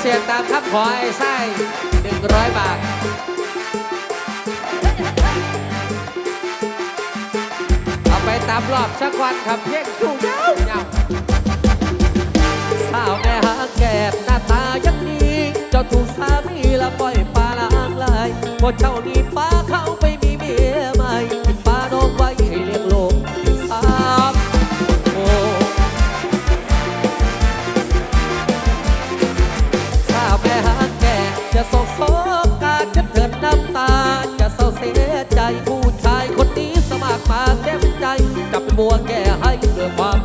เสียงตามครับขอไอ้ไส้หนึ่งร้อยบาท เอาไปตามรอบสักวันครับเพียงอยู่ยาวยาวสาวแม่หางแกบหน้าตายังดี เจ้าถูกสามีละปล่อยปลาล้างลายพอเจ้านี้ปลาเข้า เก็บใจ จับบัวแก้ให้เกิดความ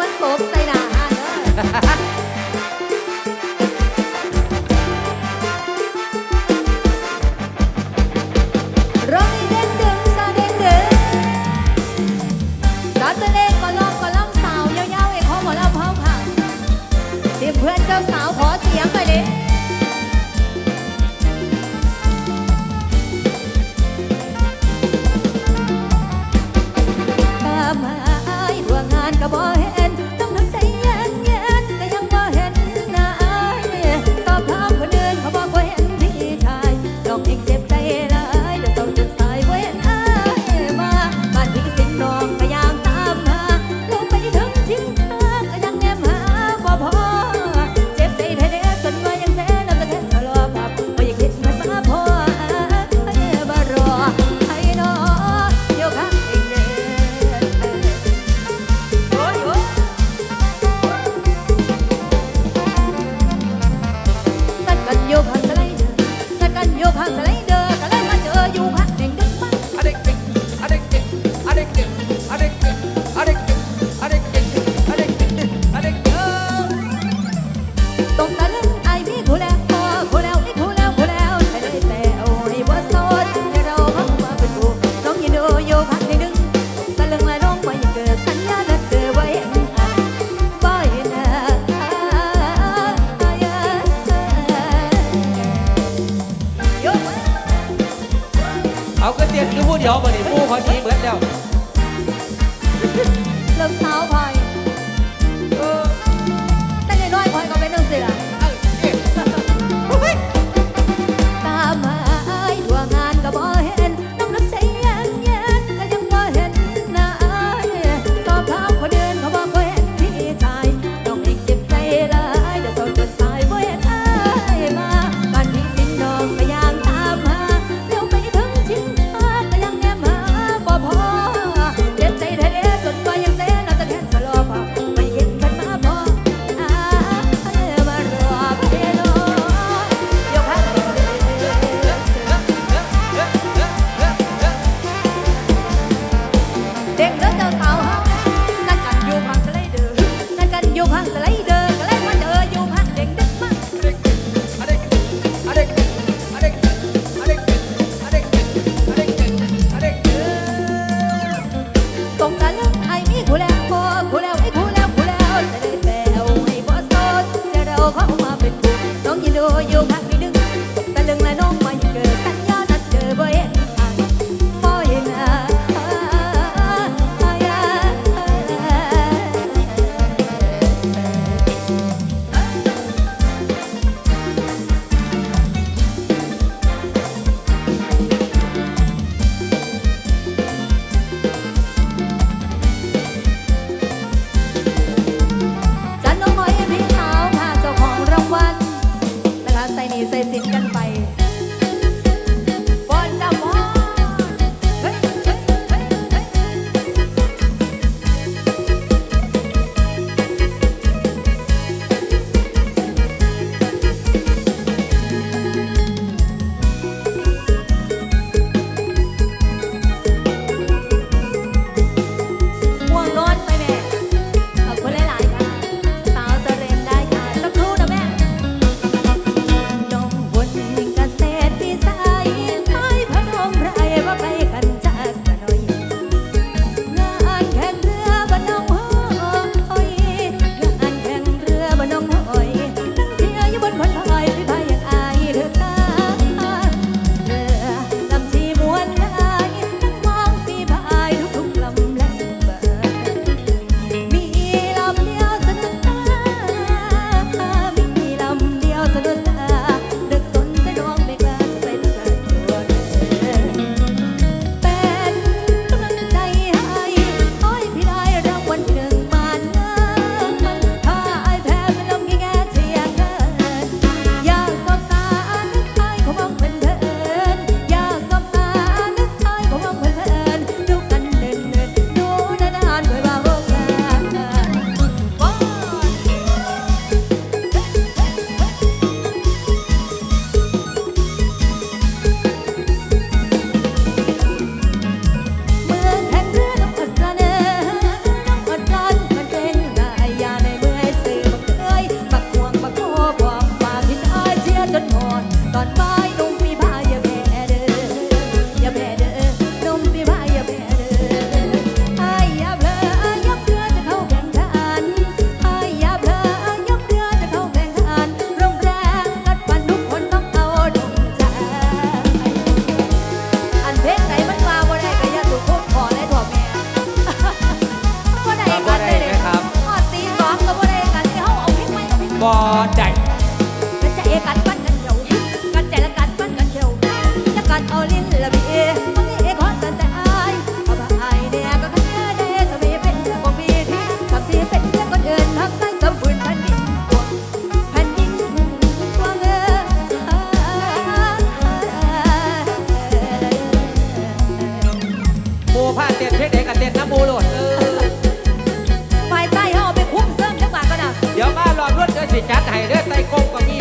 มันตบใส่หน้าเด้ 懂得了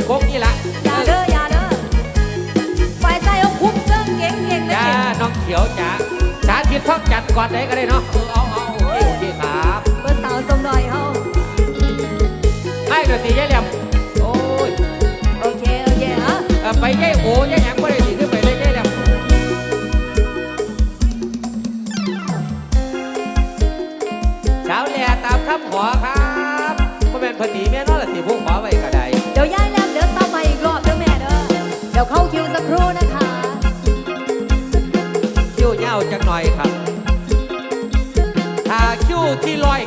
งก็มีโคกนี่ละอย่าเด้ออย่าเด้อฝ่ายใต้เอาคุ้มเสริมเก่งเก่งๆนะจ้าเก่งน้องเขียวจ้าสาธิตท่องจัดก่อนได้ก็ได้เนาะเออเอาเอาโอเคโอเคครับเบอร์สาวสมหน่อยเฮาให้ดนตรียายเหลี่ยมโอ้ยโอเคโอเคฮะเออไปยายโอ้ยายหยังก็ได้สิขึ้นไปเลยยายเหลี่ยมสาวแหล่ตามคำขอครับก็เป็นพอดีแม่นอนละสิผู้ขอไว้ ดี๋ยวเข้าคิวสักครู่นะคะคิ้วเย้าจังหน่อยครับถ้าคิ้วที่ลอย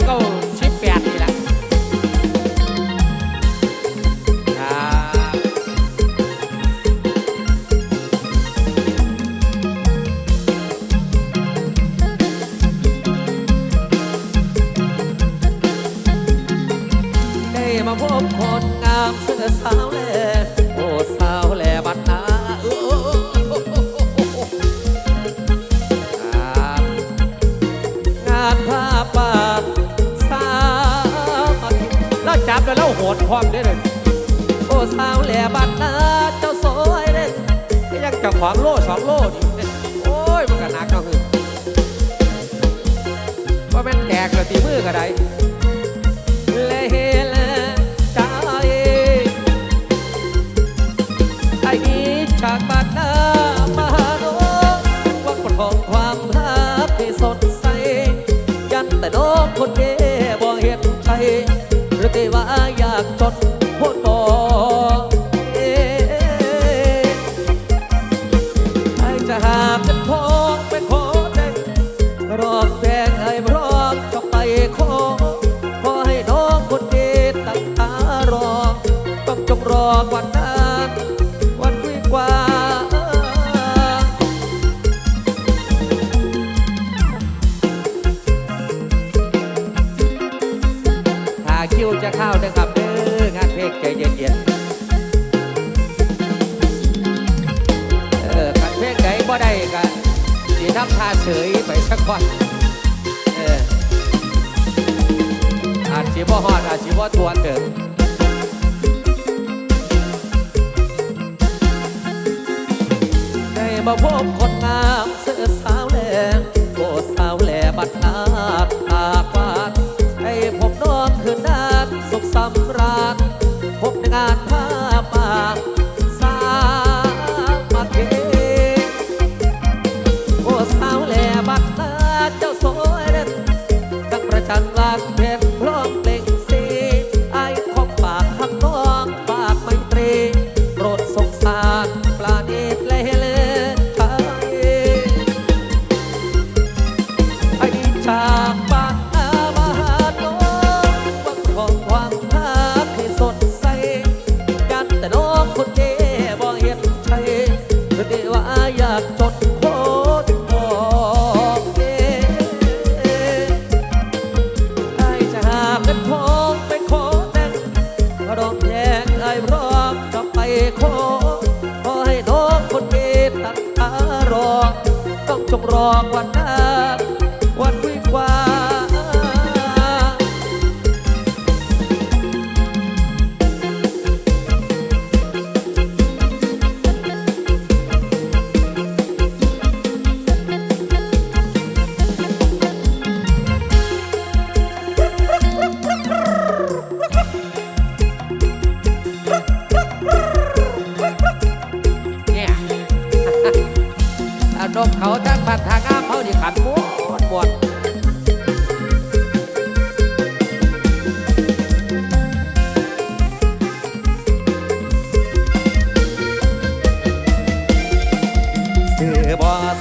แล้วามได้เลยโอ้สาวแลบัดนาเจ้าสวยเด่นยังจับขวางโล่สองโล่นี่เนี่ยโอ้ยมันก็หนักเนาะคือว่าเป็นแตกแล้วตีมือก็ได้เลยเลใจไอ้นี้จากบ้านนามาโนวักปทองความรักที่สดใสยันแต่น้องคนเดียวบ่เห็นใจห รือที่ว่าอยากจดโคตรบ่เสักวันเอออาจสิบ่ฮอดอาจสิบ่ทวนเด้อได้มาพบคนงามเสื้อสาวแหลโอ้สาวแหลบัดนาดตา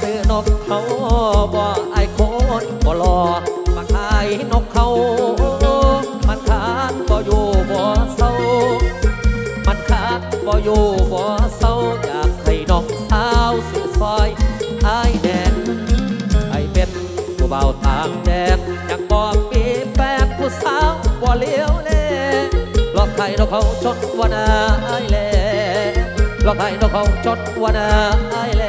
ซื้อนกเขาบ่ไอโคนบ่รอมาขายนกเขา มันขานบ่อยู่บ่เศร้า มันขาดบ่อยู่บ่เศร้าอยากให้น้องสาวสื่อซอยอแดนไอเป็นผู้เบาต่างแดนอยากบอกมีแฟนผู้สาวบ่เลี้ยวแลหลอกใครเราเขาชดว่านาอายแลหลอกใครเราเขาชดว่านาอายแล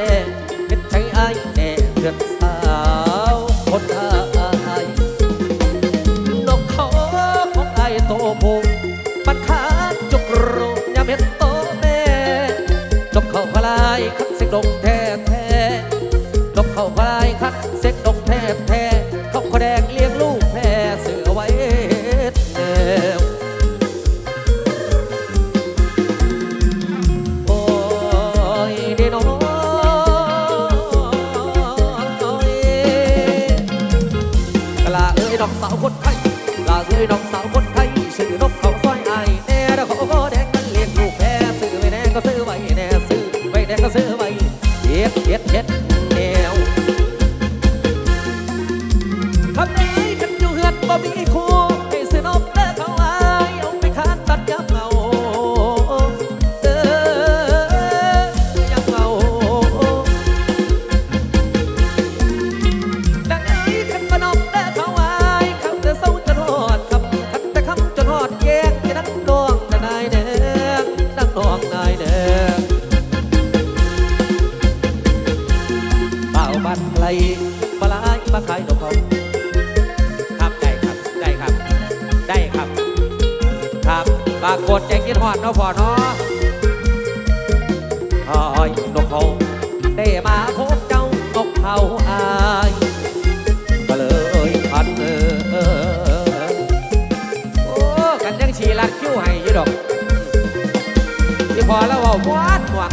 ที่พอแล้วเว่าหวานหวัง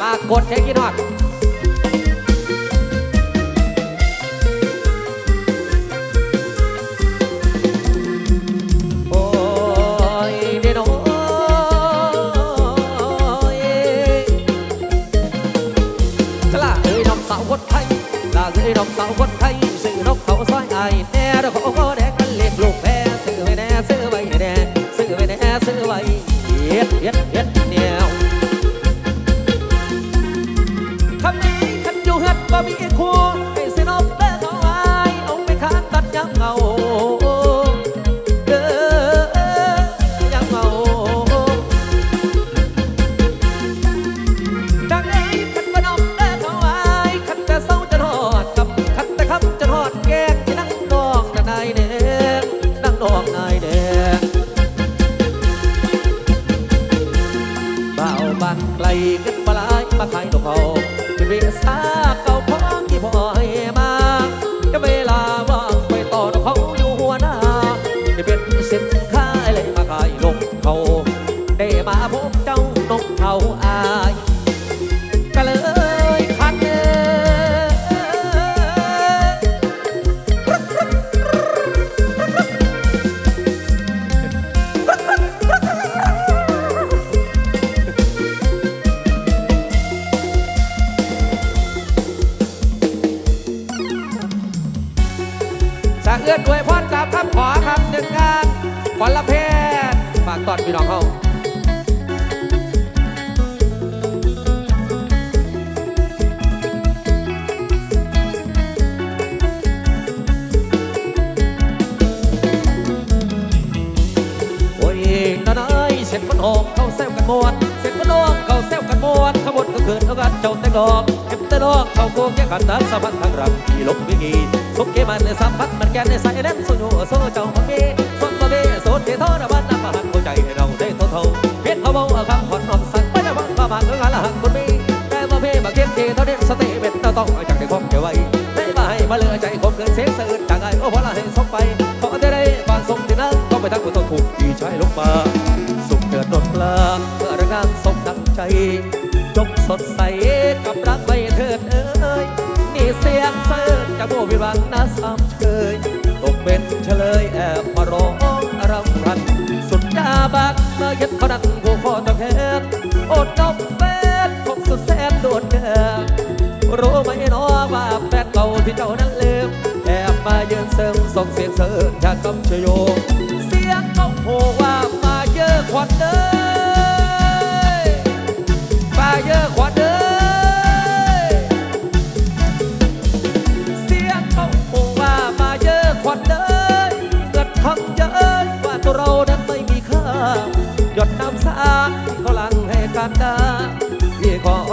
มากดใช้กินฮอดโอ้ยเดโนยกล้าเอ้ยน้องสาวคนไทยกล้าเอ้ยน้องสาวคนไทยซื้อนกเขาซอยไอายแน่แล้วเขาก็แดกกันเล็กลูก กตอนพี่น้องเขาโอ้ยนาน้อยเสร็จมันหอกเขาแซวกันมวนเสร็จมันลอกเขาแซวกันมวนขบวนก็เกิดเขากันเจ้าแต่ดอกเก็บแต่ดอกเขาโกงแยกกันนั้นสะพันทางรักที่ลบวิกีสุกเกมันในสัมพันธ์มันแกนในสายแดนโซโยโซเจ้ามังเบสนมา เบโซเททอระบันน้ำมาหันหัวใจให้เราได้เท่าเท่าเพชรเขาเบาคำขอนนอมสั่งไม่ได้บังมาบังเรื่องละหันคนมีแต่มาเพ่มาเก็บเทเท่าเด็ดสเตเป็นเต้าต้องจากในความเกี่ยวไว้ได้มาให้มาเลือใจคนเกินเสียงสื่อจากไอ้โอ้พอละให้สมไปขอจะได้ความทรงที่นั้นต้องไปทั้งคนต้องถูกที่ใช้ลงมาสุขเกิดนนกลาเพื่อระงานสมดังใจจบสดใสกับรักไม่เถิดเอ้ยนี่เสียงเสิร์จากโบวิวังนาสา เฮ็ดพนังผู้คอตะแคงอดนกเป็นคงสุดแสนโดดเดือรู้ไหมน้อว่าแฟนเก่าที่เจ้านั้นลืมแอบมาเยืนเสริมส่งเสียงเสริมจากกำชโย เสียงเขาโหว่ามาเยอะควันเด้อ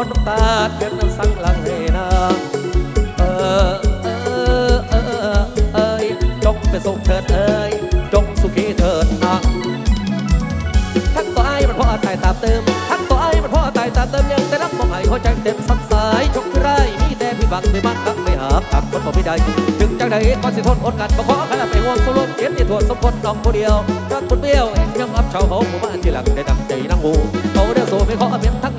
ดน้ำตาเกินน้ำสังหลังให้นาเออเออเออเอ้ยจงไปสุขเถิดเอ้ยจงสุขีเถิดนะทั้งตัวไอ้มันพ่อตายตามเติมทั้งตัวไอ้มันพ่อตายตามเติมยังแต่รับมองไห้หัวใจเต็มสับสายชกไรมีแต่พี่บังไม่มักกักไม่หากักคนบอกไม่ได้ถึงจังใดก็สิทนอดกันบ่ขอขนาดไปห่วงสลบเก็บที่ถั่วสมคนน้องคนเดียวรักคนเบี้ยวเองยังรับชาวเขาหมู่บ้านที่หลังได้ดังใจนั่งหู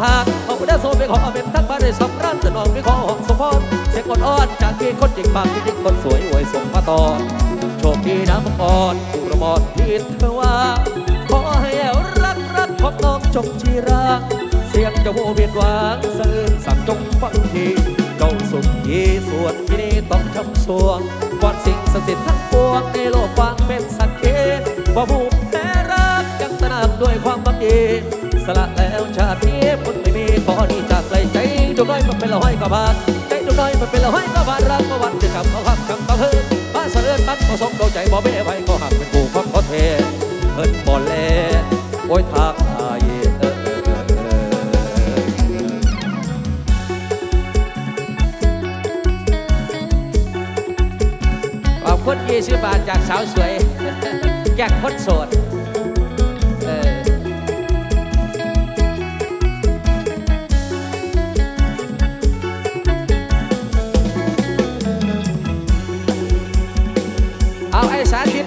เป็นทั้งพาเขาได้โซ่ไม่ขอเป็นทั้งพาได้สำรันแต่นองไม่ขอหอมสมพรเสียงอ่อนจากที่คนจริงบางที่จริงคนสวยอวยส่งมาต่อโชคดีนะมังกรถูระมอดผิดเธอว่าขอให้รักรักของน้องจงจีรักเสียงจะโมเบียดหวางสะอื้นสั่งจงฟังทีเจ้าสุขยีสวนที่นี่ต้องทำสวงก่อนสิ่งศักดิ์สิทธิ์ทั้งปวงในโลกวางเป็นสักเกตว่าผู้แพ้รักยังตระหนักด้วยความบังเอิญ สละแล้วชาตินี้คนไม่มีขอนี้จากไกลใจจงน้อยมันเป็นละห้อยกระบาดใจจงน้อยมันเป็นละห้อยกระบาดรักประวันจะกลับมาขับคำประเพินบ้าเสริญบ้นก็สมดวงใจบ่เบ้ไว้ก็หักเป็นผู้ของขอเทเพิ่นบ่แลโอ้ยทักอายเออเออเออเออขอบคุณยี่สิบบาทจากสาวสวยแยกคนโสด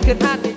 เอ